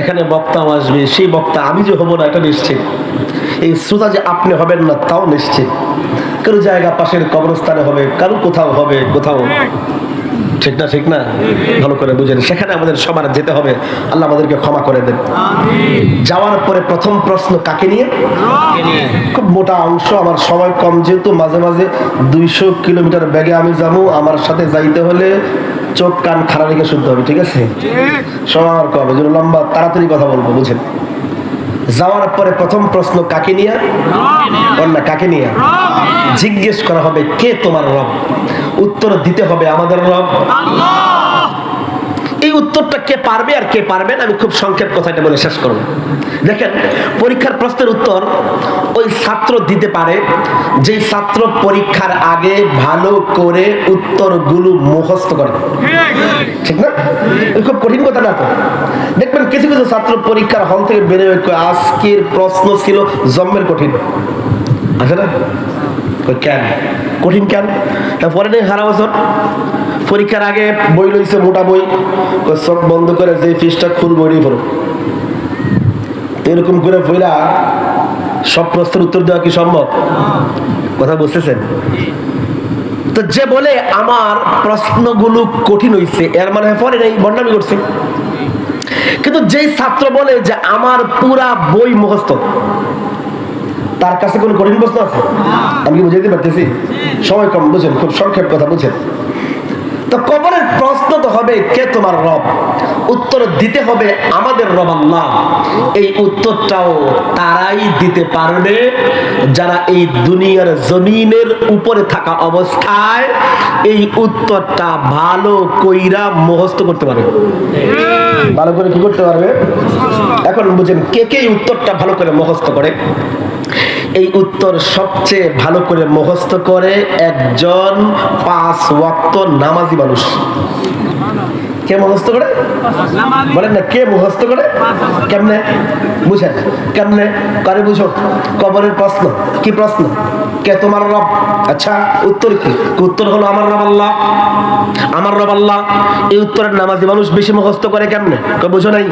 এখানে বক্তাও আসবে সেই বক্তা আমি যে হব না এটা নিশ্চিত। এই শ্রোতা যে আপনি হবেন না তাও নিশ্চিত। কারও জায়গা পাশের কবরস্থানে হবে কারও কোথাও হবে কোথাও। ঠিক না ঠিক না? ভালো করে বুঝেন সেখানে আমাদের সবার যেতে হবে। আল্লাহ আমাদেরকে ক্ষমা করে দেন। যাওয়ার পরে প্রথম প্রশ্ন কাকে নিয়ে? খুব মোটা অংশ আমার সময় কম যেহেতু মাঝে মাঝে দুইশো কিলোমিটার ব্যাগে আমি যাব আমার সাথে যাইতে হলে চোখ, কান খারা রেখে শুনতে হবে, ঠিক আছে? হবে কম লম্বা, তাড়াতাড়ি কথা বলব, বুঝেন? যাওয়ার পরে প্রথম প্রশ্ন কাকে নিয়ে? না, কাকে নিয়ে? জিজ্ঞেস করা হবে, কে তোমার রব? উত্তর দিতে হবে আমাদের রব। এই উত্তরটা কে পারবে আর কে পারবে না, আমি খুব সংক্ষেপ কথাটা বলে শেষ করব। দেখেন, পরীক্ষার প্রশ্নের উত্তর ওই ছাত্র দিতে পারে, যে ছাত্র পরীক্ষার আগে ভালো করে উত্তরগুলো মুখস্থ করে। ঠিক না? খুব কঠিন কথা না তো। দেখবেন কিছু কিছু ছাত্র পরীক্ষার হল থেকে বেরোয় আজকের প্রশ্ন ছিল জন্মের কঠিন। আছে না? কেন? কঠিন কেন? পরে নেই বছর। পরীক্ষার আগে বই লইছে মোটা বই। চোখ বন্ধ করে যে ফিসটা খুল বই পড়ো। এরকম করে পড়া সব প্রশ্নের উত্তর দেওয়া কি সম্ভব? কথা বুঝতেছেন? তো যে বলে আমার প্রশ্নগুলো কঠিন হইছে, এর মানে পরে নেই বন্ডামি করছে। কিন্তু যেই ছাত্র বলে যে আমার পুরা বই মুখস্থ, তার কাছে কোন কঠিন প্রশ্ন আছে? আমি বুঝাইতে পারতেছি? সময় কম, বুঝেন, খুব সংক্ষেপ কথা, বুঝেন। তো কবরের প্রশ্ন তো হবে, কে তোমার রব? উত্তর দিতে হবে আমাদের রব আল্লাহ। এই উত্তরটাও তারাই দিতে পারবে। যারা এই দুনিয়ার জমিনের উপরে থাকা অবস্থায়, এই উত্তরটা ভালো কইরা মুখস্থ করতে পারবে। ভালো করে কি করতে পারবে? এখন বুঝেন, কে কে উত্তরটা ভালো করে মুখস্থ করে? এই উত্তর সবচেয়ে ভালো করে মুখস্থ করে একজন পাঁচ ওয়াক্ত নামাজি মানুষ। কে মুখস্থ করে? বলেন না কে মুখস্থ করে? কেমনে? বুঝেন? কেমনে? করে বুঝো? কবরের প্রশ্ন। কি প্রশ্ন? কে তোমার রব? আচ্ছা উত্তর কি? উত্তর হলো আমার রব আল্লাহ? আমার রব আল্লাহ? এই উত্তরের নামাজি মানুষ বেশি মুখস্থ করে কেমনে? বুঝো নাই?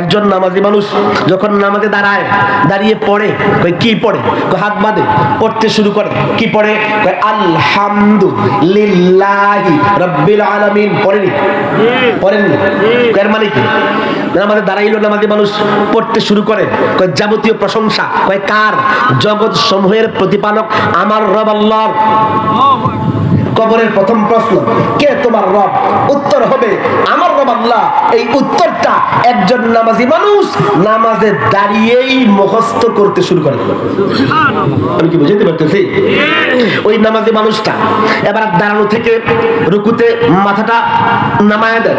একজন নামাজি মানুষ যখন নামাজে দাঁড়ায়, দাঁড়িয়ে পড়ে, কই কি পড়ে? কই হাত বাঁধে, পড়তে শুরু করে, কি পড়ে? কই আলহামদুলিল্লাহি রাব্বিল আলামিন। পড়েনি? পড়েননি? এর মানে কি? নামাজে দাঁড়াইলো, নামাজি মানুষ পড়তে শুরু করে। কয়, যাবতীয় প্রশংসা। কয়, কার? জগৎ সমূহের প্রতিপালক আমার রব আল্লাহর। কবরের প্রথম প্রশ্ন, কে তোমার রব? উত্তর হবে, আমার রব আল্লাহ। এই উত্তরটা একজন নামাজি মানুষ নামাজে দাঁড়িয়েই মুখস্থ করতে শুরু করে আমি কি বুঝাইতে পারতেছি? ওই নামাজি মানুষটা এবার দাঁড়ানো থেকে রুকুতে মাথাটা নামায় দেয়।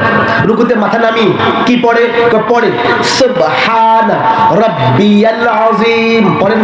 রুকুতে মাথা নামি কি পড়ে? পড়ে, সুবহানা রাব্বিয়াল আযীম। পড়েন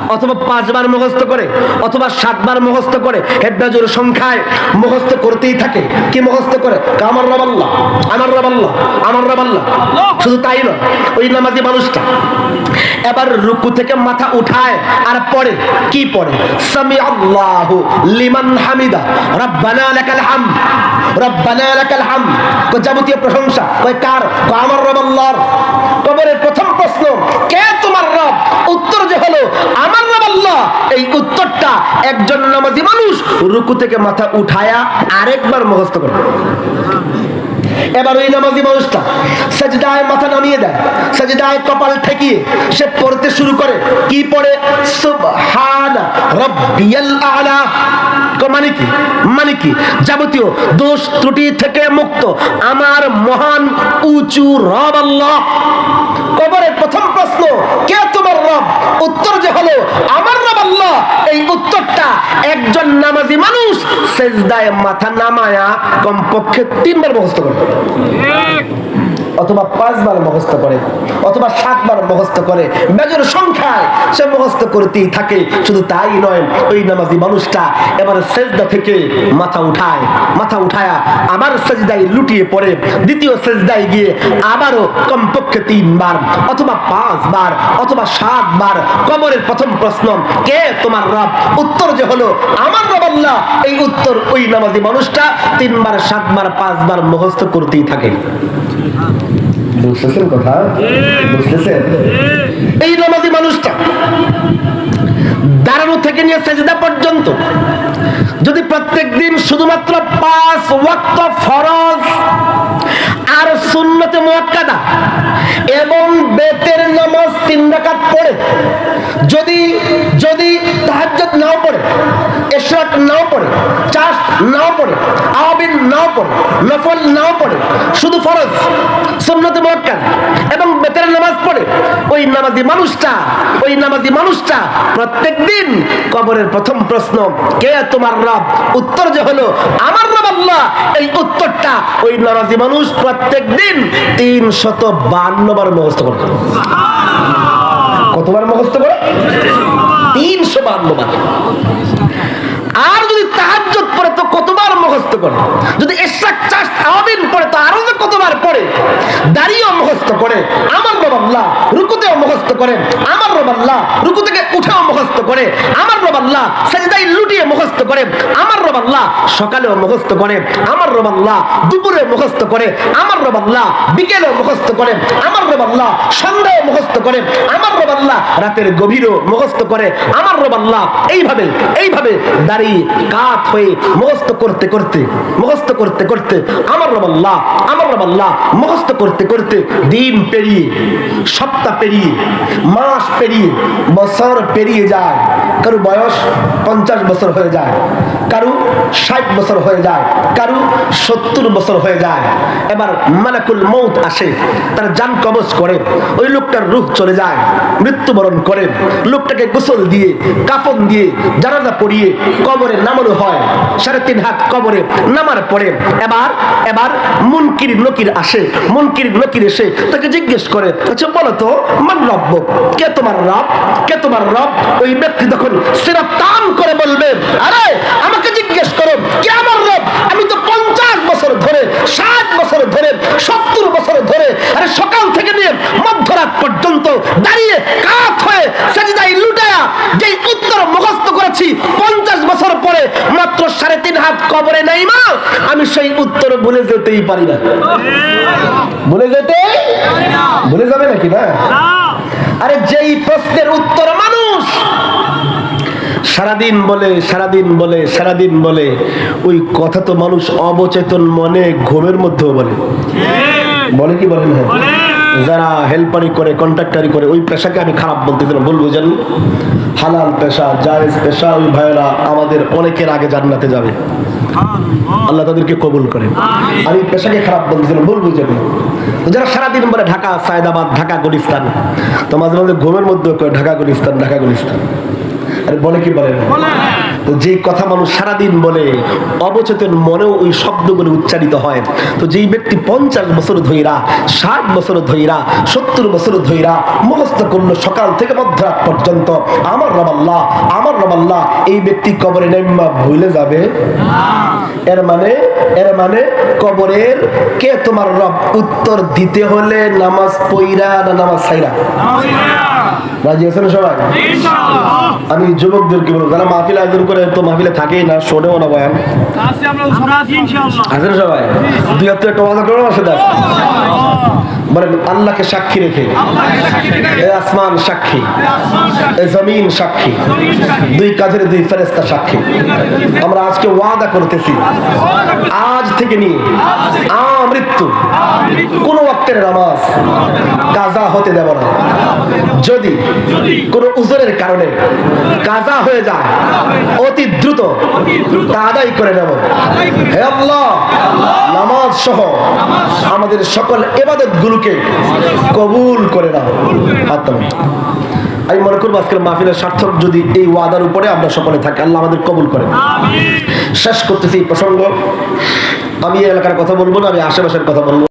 অথবা পাঁচবার মুখস্থ করে, অথবা সাতবার মুখস্থ করে হেডাজুর সংখ্যায় মুখস্থ করতেই থাকে। কি মুখস্থ করে? আমার রাবাল্লাহ আমার রাবাল্লা আমার আল্লাহ। শুধু তাই নয়, ওই নামাজি মানুষটা এবার রুকু থেকে মাথা উঠায় আর পড়ে। কি পড়ে? সামি আল্লাহু লিমান হামিদা। রব্বানা লাকাল হাম। রব্বানা লাকাল হাম। তো যাবতীয় প্রশংসা। কয় কার? আমার রব আল্লাহর। কবরের প্রথম প্রশ্ন, কে তোমার রব? উত্তর যে হলো, আমার রব আল্লাহ। এই উত্তরটা একজন নামাজি মানুষ রুকু থেকে মাথা উঠায়া আরেকবার মুখস্থ করবে। এবার ওই নামাজি মানুষটা সাজদায় মাথা নামিয়ে দেয়, সাজদায় কপাল ঠেকিয়ে সে পড়তে শুরু করে। কি পড়ে? সুবহান রাব্বিয়াল আলা। ক মানে কি? মানে কি? যাবতীয় দোষ ত্রুটি থেকে মুক্ত। আমার মহান উঁচু রব আল্লাহ। কবরের প্রথম প্রশ্ন, কে তোমার রব? উত্তর যে হলো, আমার রব আল্লাহ। এই উত্তরটা একজন নামাজি মানুষ সেজদায় মাথা নামায়া কমপক্ষে তিনবার মুখস্থ করবে। অথবা পাঁচবার মুখস্থ করে, অথবা সাতবার মুখস্থ করে, মেজর সংখ্যায় সে মুখস্থ করতেই থাকে। শুধু তাই নয়, ওই নামাজি মানুষটা এবার সেজদা থেকে মাথা উঠায়, মাথা উঠায়া আবার সেজদায় লুটিয়ে পড়ে। দ্বিতীয় সেজদায় গিয়ে আবারও কমপক্ষে তিনবার, অথবা পাঁচবার, অথবা সাতবার কবরের প্রথম প্রশ্ন, কে তোমার রব? উত্তর যে হলো, আমার রব আল্লাহ। এই উত্তর ওই নামাজি মানুষটা তিনবার, সাতবার, পাঁচবার মুখস্থ করতেই থাকে। বুঝতেছেন কথা? বুঝতেছেন? এই নামাজি মানুষটা দাঁড়ানো থেকে নিয়ে পর্যন্ত যদি প্রত্যেক দিন শুধুমাত্র পাঁচ ওয়াক্ত ফরজ আর সুন্নতে মুয়াক্কাদা এবং বেতের নামাজ তিন রাকাত পড়ে, যদি যদি তাহাজ্জুদ নাও পড়ে ইশরাক নাও পড়ে নাও পড়ে আওয়াবিন নাও পড়ে নাও পড়ে, শুধু ফরজ, সুন্নতে এবং নামাজ পড়ে। ওই নামাজি মানুষটা, ওই নামাজি মানুষটা প্রত্যেক দিন কবরের প্রথম প্রশ্ন, কে তোমার রব? উত্তর যে হলো, আমার রব আল্লাহ। এই উত্তরটা ওই নামাজি মানুষ প্রত্যেক দিন তিন শত বান্ন বার মুখস্থ করে। কতবার মুখস্থ করে? তিনশো বান্ন বার আর যদি তাহাজ্জুদ পড়ে তো কতবার মুখস্থ করে? যদি ইশরাক চাষ আওয়াবিন পড়ে, তো আরও যে কতবার পড়ে? দাঁড়িয়েও মুখস্থ করে, আমার রব আল্লাহ রুকুতেও মুখস্থ করে, আমার রব আল্লাহ রুকু থেকে উঠেও মুখস্থ করে, আমার রব আল্লাহ সেজদায় লুটিয়ে মুখস্থ করে, আমার রব আল্লাহ সকালেও মুখস্থ করে, আমার রব আল্লাহ দুপুরে মুখস্থ করে, আমার রব আল্লাহ বিকেলেও মুখস্থ করে, আমার রব আল্লাহ সন্ধ্যায় মুখস্থ করে, আমার রব আল্লাহ রাতের গভীরও মুখস্থ করে, আমার রব আল্লাহ এইভাবে এইভাবে দাঁড়িয়ে কাত হয়ে মুখস্থ করতে করতে, মুখস্থ করতে করতে, আমার রবাল্লাহ আমার রবাল্লাহ মুখস্থ করতে করতে, দিন পেরিয়ে, সপ্তাহ পেরিয়ে, মাস পেরিয়ে, বছর পেরিয়ে যায়। কারও বয়স পঞ্চাশ বছর হয়ে যায়। কারু ষাট বছর হয়ে যায়, কারু সত্তর বছর হয়ে যায়। এবার মালাকুল মৌত আসে, তার যান কবজ করে, ওই লোকটার রূহ চলে যায়, মৃত্যুবরণ করে, লোকটাকে গোসল দিয়ে, কাফন দিয়ে, জানাজা পড়িয়ে কবরে নামানো হয়। সাড়ে তিন হাত কবরে নামার পরে এবার এবার মুনকির নকির আসে, মুনকির নকির এসে তাকে জিজ্ঞেস করে আচ্ছা বলো তো, মান রব্ব কে তোমার রব? কে তোমার রব? ওই ব্যক্তি তখন সেরা টান করে বলবে, আরে আমাকে জিজ্ঞেস করো কে আমার রব? আমি তো পঞ্চাশ বছর ধরে ষাট বছর ধরে সত্তর বছর ধরে আরে সকাল থেকে নিয়ে মধ্যরাত পর্যন্ত দাঁড়িয়ে কাত হয়ে সেজদাই লুটায়া যেই উত্তর মুখস্থ করেছি পঞ্চাশ বছর পরে মাত্র সাড়ে তিন হাত কবরে নাই মা আমি সেই উত্তর ভুলে যেতেই পারি না। ভুলে যেতে ভুলে যাবে নাকি না। আরে যেই প্রশ্নের উত্তর মানুষ সারাদিন বলে সারাদিন বলে সারাদিন বলে ওই কথা তো মানুষ অবচেতন মনে ঘুমের মধ্যেও বলে। বলে কি বলেন হ্যাঁ যারা হেল্পারি করে কন্ট্রাক্টারি করে ওই পেশাকে আমি খারাপ বলতেছি না বলব জানি হালাল পেশা জায়েজ পেশা ওই ভাইয়েরা আমাদের অনেকের আগে জান্নাতে যাবে। আল্লাহ তাদেরকে কবুল করে। আমি পেশাকে খারাপ বলতেছি না বলব জানি যারা সারাদিন বলে ঢাকা সায়দাবাদ ঢাকা গুলিস্তান তো মাঝে মাঝে ঘুমের মধ্যে ঢাকা গুলিস্তান ঢাকা গুলিস্তান। আরে বলে কি বলে? তো যেই কথা মানুষ সারাদিন বলে অবচেতন মনেও ওই শব্দগুলো উচ্চারিত হয়। তো যেই ব্যক্তি পঞ্চাশ বছর ধইরা ষাট বছর ধইরা সত্তর বছর ধইরা মুখস্থ করল সকাল থেকে মধ্যরাত পর্যন্ত আমার রবাল্লাহ আমার রবাল্লাহ এই ব্যক্তি কবরে নেমা ভুলে যাবে। এর মানে এর মানে কবরের কে তোমার রব উত্তর দিতে হলে নামাজ পইরা না নামাজ সাইরা রাজি আছেন সবাই? আমি যুবকদেরকে বলব যারা মাহফিল আয়োজন করে তো মাহফিলে থাকেই না শোনেও না বয়ান। আছেন সবাই? দুই হাজার করো না সেটা বলেন, আল্লাহকে সাক্ষী রেখে। আসমান সাক্ষী। এ জমিন সাক্ষী। দুই কাজের দুই ফেরেস্তা সাক্ষী। আমরা আজকে ওয়াদা করতেছি, আজ থেকে নিয়ে আ মৃত্যু, কোন ওয়াক্তের নামাজ কাজা হতে দেব না। যদি কোন উজরের কারণে কাজা হয়ে যায়, অতি দ্রুত তা আদায় করে নেব। হে আল্লাহ নামাজ সহ আমাদের সকল এবাদত গুলোকে কবুল করে নাও। আমি মনে করব আজকের মাহফিলের সার্থক যদি এই ওয়াদার উপরে আমরা সকলে থাকি আল্লাহ আমাদের কবুল করেন শেষ করতেছি এই প্রসঙ্গ। আমি এই এলাকার কথা বলব না আমি আশেপাশের কথা বলব।